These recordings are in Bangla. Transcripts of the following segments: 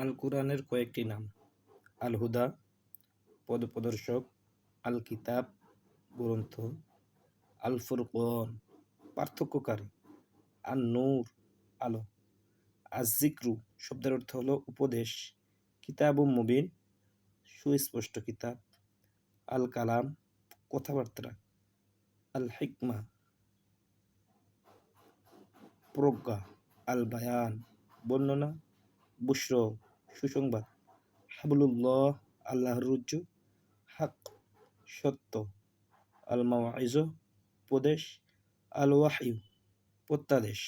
আল কুরআনের কয়েকটি নাম। আল হুদা পদপ্রদর্শক আল কিতাব গ্রন্থ আল ফুরকন পার্থক্যকারী আর নূর আলো। আজিক্রু শব্দের অর্থ হলো উপদেশ কিতাব ও মুবিন, সুস্পষ্ট কিতাব। আল কালাম কথাবার্তা। আল হিকমা প্রজ্ঞা। আল বায়ান বর্ণনা, বুশ্র। সুসংবাদ। হাবলুল্লাহ, আল্লাহর রুজ্জু, হাক, সত্য আল মাওয়াইজ উপদেশ আল ওয়াহিউ প্রত্যাদেশ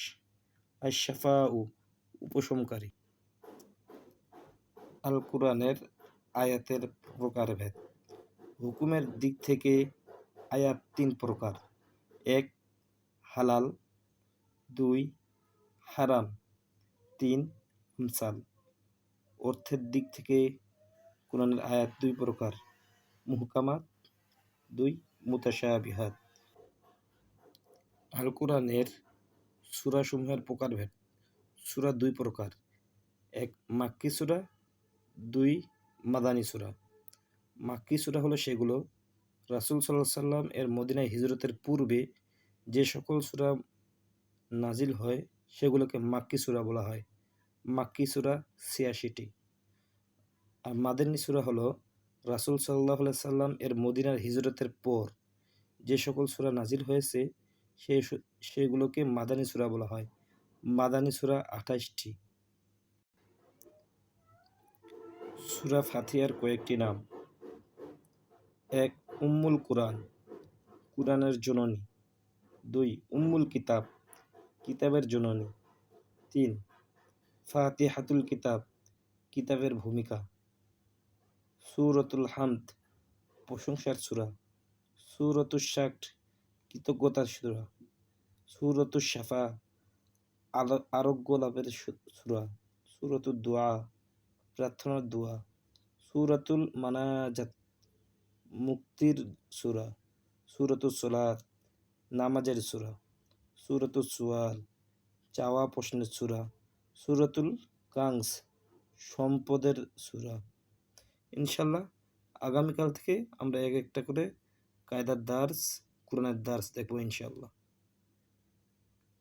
আল শাফাউ উপশমকারী। আল কোরআনের আয়াতের প্রকারভেদ হুকুমের দিক থেকে আয়াত তিন প্রকার। এক, হালাল। দুই, হারাম। তিন, আমসাল। অর্থের দিক থেকে কোরআনের আয়াত দুই প্রকার, মুহকামাত, দুই মুতাশাবিহাত। আল কোরআনের সুরাসমূহের প্রকারভেদ, সুরা দুই প্রকার, এক মাক্কি সুরা, দুই মাদানী সুরা। মাক্কি সুরা হলো সেগুলো রাসুল সাল্লাহ সাল্লাম এর মদিনায় হিজরতের পূর্বে যে সকল সুরা নাজিল হয় সেগুলোকে মাক্কি সুরা বলা হয়। মাক্কি সুরা ছিয়াশিটি। আর মাদানী সুরা হলো রাসুল সাল্লাহ সাল্লাম এর মদিনার হিজরতের পর যে সকল সুরা নাজিল হয়েছে, সেই সেগুলোকে মাদানী সুরা বলা হয়। মাদানী সুরা আঠাশটি সুরা ফাথিয়ার কয়েকটি নাম। এক, উম্মুল কোরআন। কোরআনের জননী। দুই, উম্মুল কিতাব। কিতাবের জননী। তিন ফাতিহাতুল কিতাব, কিতাবের ভূমিকা। সুরতুল হামদ, প্রশংসার সুরা। সুরতুল শাক কৃতজ্ঞতার সুরা। সুরতুল শাফা আরোগ্য লাভের সুরা। সুরতুল দোয়া প্রার্থনার দোয়া সুরাতুল মানাজাত, মুক্তির সুরা। সুরতুল সোলাত, নামাজের সুরা। সুরতুল সুয়াল চাওয়া প্রশ্নের সুরা। সুরতুল কাংস, সম্পদের সুরা। ইনশাল্লাহ আগামীকাল থেকে আমরা এক একটা করে কায়দার দার্স, কোরআনের দার্স দেখব ইনশাল্লাহ